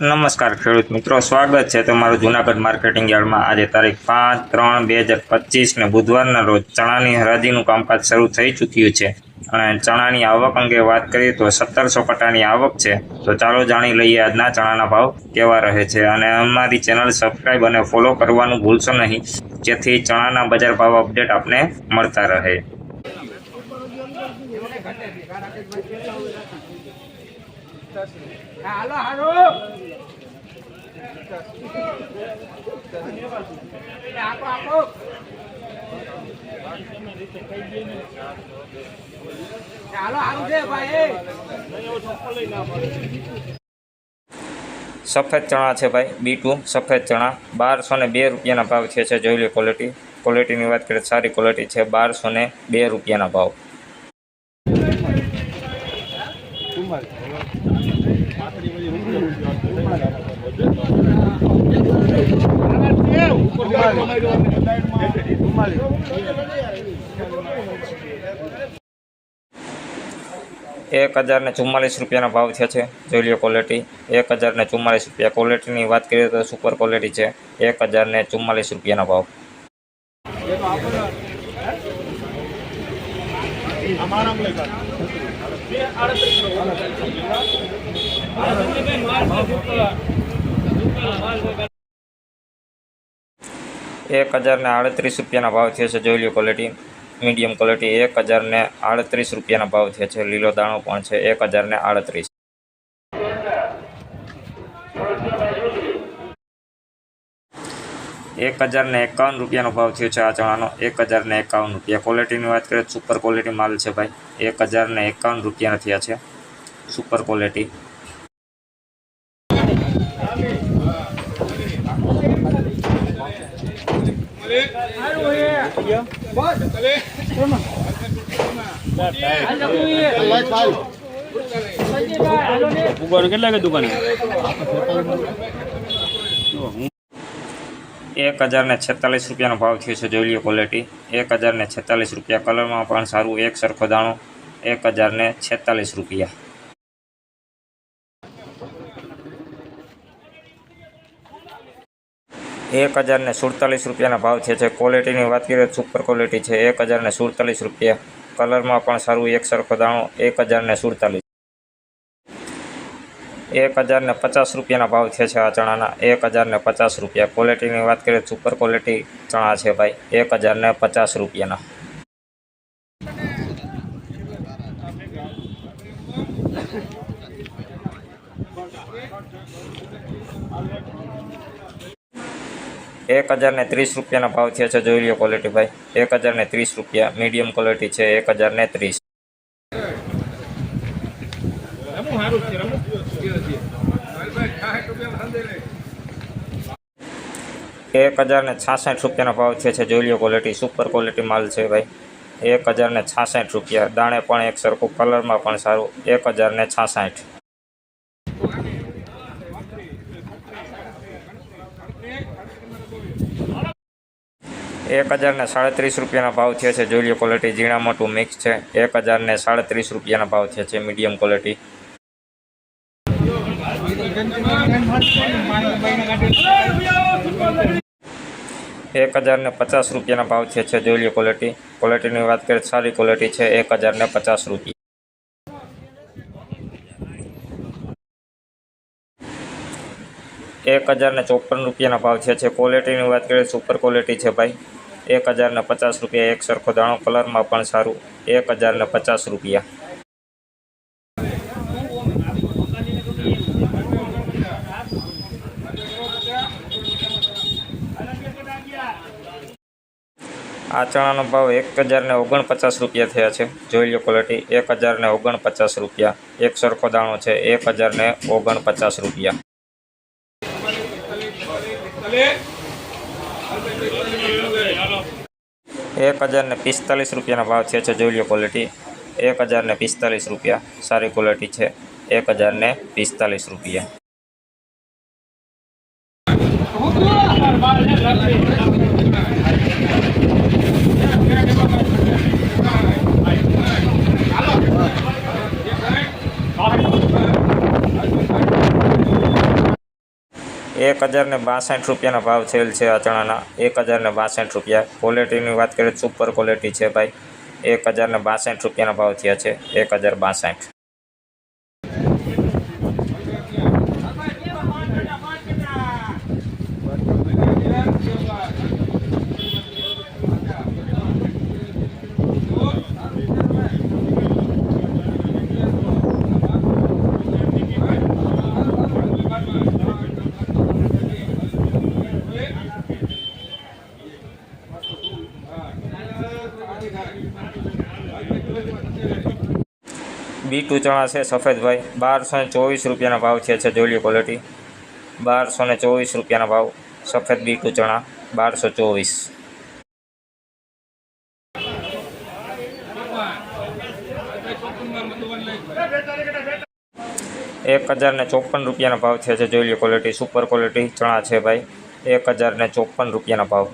નમસ્કાર ખેડૂત મિત્રો, સ્વાગત છે તમારું જુનાગઢ માર્કેટિંગ યાર્ડમાં. આજે તારીખ પાંચ ત્રણ બે હજાર પચીસને બુધવારના રોજ ચણાની હરાજીનું કામકાજ શરૂ થઈ ચૂક્યું છે. અને ચણાની આવક અંગે વાત કરીએ તો સત્તરસો કટાની આવક છે. તો ચાલો જાણી લઈએ આજના ચણાના ભાવ કેવા રહે છે. અને અમારી ચેનલ સબસ્ક્રાઈબ અને ફોલો કરવાનું ભૂલશો નહીં, જેથી ચણાના બજાર ભાવ અપડેટ આપને મળતા રહે. હાલો હાલો આપો આપો હાલો હારું છે ભાઈ સફેદ ચણા છે ભાઈ બી ટુ સફેદ ચણા. બારસો ને બે રૂપિયાના ભાવ છે છે, જોઈ લો ક્વોલિટી ક્વોલિટીની વાત કરીએ સારી ક્વોલિટી છે, બારસો ને બે રૂપિયાના ભાવ. એક હજાર ને ચુમ્માલીસ રૂપિયાના ભાવ થયા છે, જોઈ લો ક્વોલિટી એક હજાર ને ચુમ્માલીસ રૂપિયા. ક્વોલિટીની વાત કરીએ તો સુપર ક્વોલિટી છે. એક હજાર ને ચુમ્માલીસ રૂપિયાના ભાવ. એક હજાર ને આડત્રીસ રૂપિયાના ભાવ થયા છે. જોઈ લો ક્વોલિટી મીડિયમ ક્વોલિટી એક હજાર ને આડત્રીસ રૂપિયાના ભાવ થયા છે. લીલો દાણો પણ છે એક હજાર ને આડત્રીસ. એક હજાર ને એકાવન રૂપિયાનો ભાવ થયો છે આ ચણાનો. એક હજાર ને એકાવન રૂપિયા. ક્વોલિટીની વાત કરીએ સુપર ક્વોલિટી માલ છે ભાઈ. એક હજાર ને એકાવન રૂપિયાના થયા છે. સુપર ક્વોલિટી એક હજાર ને છેતાલીસ રૂપિયાનો ભાવ થયો છે, જોઈ લો ક્વોલિટી એક હજાર ને છેતાલીસ રૂપિયા. કલરમાં પણ સારું, એક સરખો દાણો. એક હજાર ને છેતાલીસ રૂપિયા. એક હજાર ને સુડતાલીસ રૂપિયાના ભાવ છે. જે ક્વોલિટીની વાત કરીએ તો સુપર ક્વોલિટી છે. એક હજાર ને સુડતાલીસ રૂપિયા. કલરમાં પણ સારું એક સરખો દાણો. એક હજાર ને સુડતાલીસ. એક હજાર ને પચાસ રૂપિયાના ભાવ છે આ ચણાના. એક હજાર ને પચાસ રૂપિયા. ક્વોલિટીની વાત કરીએ સુપર ક્વોલિટી ચણા છે ભાઈ. એક હજાર ને પચાસ રૂપિયાના. એક હજાર ને ત્રીસ રૂપિયાના ભાવ થયા છે. જોઈ લો ક્વોલિટી ભાઈ. એક હજાર ને ત્રીસ રૂપિયા. મીડિયમ ક્વોલિટી છે. એક હજાર ને ત્રીસ. એક હજાર ને છાસઠ રૂપિયાના ભાવ થયા છે. જોઈ લો ક્વોલિટી સુપર ક્વોલિટી માલ છે ભાઈ. એક હજાર ને છાસઠ રૂપિયા. દાણે પણ એક સરખું કલરમાં પણ સારું. એક હજાર ને છાસઠ. એક હજારને સાડત્રીસ રૂપિયાના ભાવ થયા છે. જોઈ લો ક્વોલિટી ઝીણા મોટું મિક્સ છે. એક હજારને સાડત્રીસ રૂપિયાના ભાવ થયા છે મીડિયમ ક્વોલિટી એક હજારને પચાસ રૂપિયાના ભાવ છે છે. જોઈ લો ક્વોલિટી ક્વોલિટીની વાત કરીએ સારી ક્વોલિટી છે. એક હજારને પચાસ રૂપિયા. એક હજારને ચોપન રૂપિયાના ભાવ છે. ક્વોલિટીની વાત કરીએ સુપર ક્વોલિટી છે ભાઈ. એક હજારને પચાસ રૂપિયા. એક સરખો દાણો કલરમાં પણ સારું. એક હજારને પચાસ રૂપિયા. આ ચણાનો ભાવ એક હજારને ઓગણપચાસ રૂપિયા થયા છે. જોઈ લો ક્વોલિટી એક હજારને ઓગણપચાસ રૂપિયા. એક સરખો દાણો છે. એક હજાર ને ઓગણપચાસ રૂપિયા. એક હજાર ને પિસ્તાલીસ રૂપિયાના ભાવ છે છે, જોઈ લો ક્વોલિટી એક હજાર ને પિસ્તાલીસ રૂપિયા, સારી ક્વોલિટી છે. એક હજાર ને પિસ્તાલીસ રૂપિયા. એક હજાર ને બાસઠ રૂપિયાના ભાવ થયેલ છે આ ચણાના એક હજાર ને બાસઠ રૂપિયા. ક્વોલિટીની વાત કરીએ સુપર ક્વોલિટી છે ભાઈ. એક હજાર ને બાસઠ રૂપિયાના ભાવ થયા છે. એક હજાર બાસઠ. બી ટુ ચણા છે, સફેદભાઈ. બારસો ને ચોવીસ રૂપિયાના ભાવ થયા છે જોઈ ક્વોલિટી બારસો ને ચોવીસ રૂપિયાના ભાવ, સફેદ બી ટુ ચણા બારસો ચોવીસ. એક હજાર ને ચોપન રૂપિયાના ભાવ છે જોઈ લો ક્વોલિટી સુપર ક્વોલિટી ચણા છે, ભાઈ. એક હજાર ને ચોપન રૂપિયાના ભાવ.